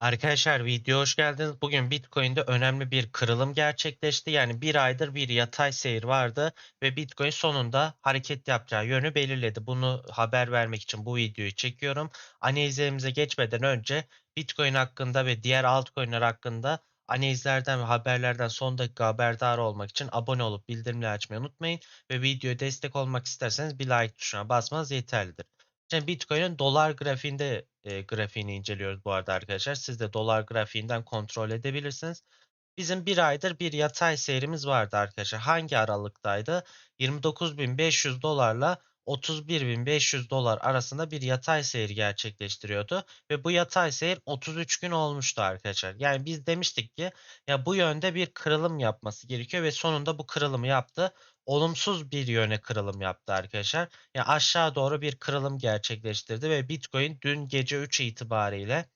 Arkadaşlar video hoş geldiniz. Bugün Bitcoin'de önemli bir kırılım gerçekleşti. Yani bir aydır bir yatay seyir vardı ve Bitcoin sonunda hareket yapacağı yönü belirledi. Bunu haber vermek için bu videoyu çekiyorum. Analizlerimize geçmeden önce Bitcoin hakkında ve diğer altcoin'ler hakkında analizlerden ve haberlerden son dakika haberdar olmak için abone olup bildirimleri açmayı unutmayın. Ve videoya destek olmak isterseniz bir like tuşuna basmanız yeterlidir. Şimdi Bitcoin'in dolar grafiğinde e, grafiğini inceliyoruz bu arada arkadaşlar. Siz de dolar grafiğinden kontrol edebilirsiniz. Bizim bir aydır bir yatay seyrimiz vardı arkadaşlar. Hangi aralıktaydı? 29.500 dolarla 31.500 dolar arasında bir yatay seyir gerçekleştiriyordu. Ve bu yatay seyir 33 gün olmuştu arkadaşlar. Yani biz demiştik ki ya bu yönde bir kırılım yapması gerekiyor ve sonunda bu kırılımı yaptı. Olumsuz bir yöne kırılım yaptı arkadaşlar. Yani aşağı doğru bir kırılım gerçekleştirdi ve Bitcoin dün gece 3 itibariyle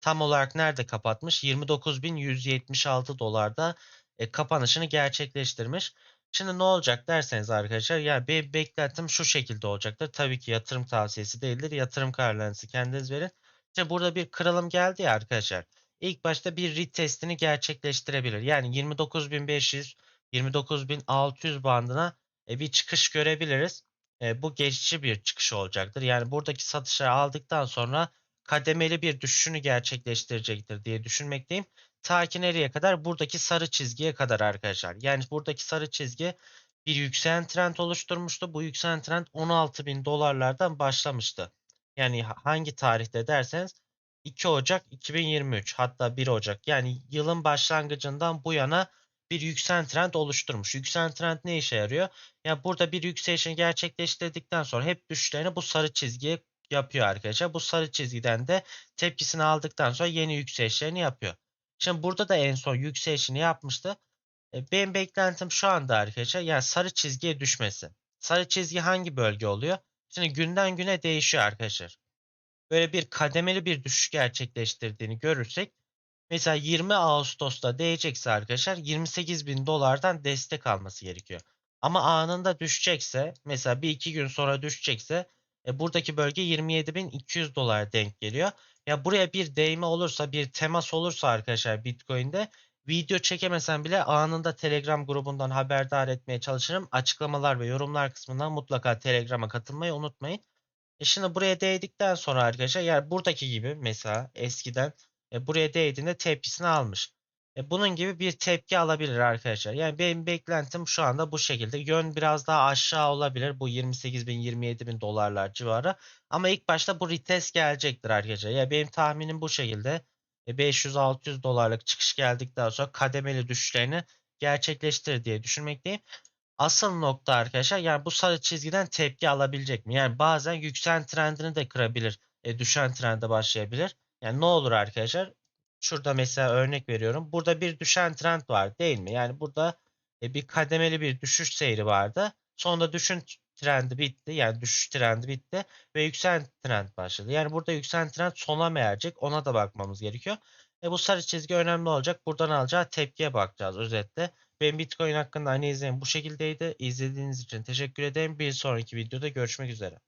tam olarak nerede kapatmış? 29.176 dolarda e, kapanışını gerçekleştirmiş. Şimdi ne olacak derseniz arkadaşlar ya benim beklentim şu şekilde olacaktır. Tabii ki yatırım tavsiyesi değildir. Yatırım kararlarınızı kendiniz verin. İşte burada bir kırılım geldi ya arkadaşlar. İlk başta bir retestini gerçekleştirebilir. Yani 29.500 29.600 bandına e, bir çıkış görebiliriz. E, bu geçici bir çıkış olacaktır. Yani buradaki satışları aldıktan sonra kademeli bir düşüşünü gerçekleştirecektir diye düşünmekteyim. Ta ki nereye kadar? Buradaki sarı çizgiye kadar arkadaşlar. Yani buradaki sarı çizgi bir yükselen trend oluşturmuştu. Bu yükselen trend 16.000 dolarlardan başlamıştı. Yani hangi tarihte derseniz 2 Ocak 2023 hatta 1 Ocak yani yılın başlangıcından bu yana bir yükselen trend oluşturmuş. Yükselen trend ne işe yarıyor? Ya burada bir yükselişini gerçekleştirdikten sonra hep düşüşlerini bu sarı çizgiye yapıyor arkadaşlar. Bu sarı çizgiden de tepkisini aldıktan sonra yeni yükselişlerini yapıyor. Şimdi burada da en son yükselişini yapmıştı. E, benim beklentim şu anda arkadaşlar yani sarı çizgiye düşmesi. Sarı çizgi hangi bölge oluyor? Şimdi günden güne değişiyor arkadaşlar. Böyle bir kademeli bir düşüş gerçekleştirdiğini görürsek mesela 20 Ağustos'ta değecekse arkadaşlar 28 bin dolardan destek alması gerekiyor. Ama anında düşecekse mesela bir iki gün sonra düşecekse e, buradaki bölge 27.200 dolar denk geliyor. Ya buraya bir değme olursa, bir temas olursa arkadaşlar Bitcoin'de video çekemesem bile anında Telegram grubundan haberdar etmeye çalışırım. Açıklamalar ve yorumlar kısmından mutlaka Telegram'a katılmayı unutmayın. E şimdi buraya değdikten sonra arkadaşlar yani buradaki gibi mesela eskiden e, buraya değdiğinde tepkisini almış. E, bunun gibi bir tepki alabilir arkadaşlar. Yani benim beklentim şu anda bu şekilde. Yön biraz daha aşağı olabilir. Bu 28 bin 27 bin dolarlar civarı. Ama ilk başta bu retest gelecektir arkadaşlar. Yani benim tahminim bu şekilde. E, 500-600 dolarlık çıkış geldikten sonra kademeli düşüşlerini gerçekleştirir diye düşünmekteyim. Asıl nokta arkadaşlar yani bu sarı çizgiden tepki alabilecek mi? Yani bazen yükselen trendini de kırabilir. E, düşen trende başlayabilir. Yani ne olur arkadaşlar? Şurada mesela örnek veriyorum. Burada bir düşen trend var değil mi? Yani burada e, bir kademeli bir düşüş seyri vardı. Sonra düşün trendi bitti. Yani düşüş trendi bitti ve yükselen trend başladı. Yani burada yükselen trend sona mı erecek? Ona da bakmamız gerekiyor. E bu sarı çizgi önemli olacak. Buradan alacağı tepkiye bakacağız özetle. Benim Bitcoin hakkında analizim bu şekildeydi. İzlediğiniz için teşekkür ederim. Bir sonraki videoda görüşmek üzere.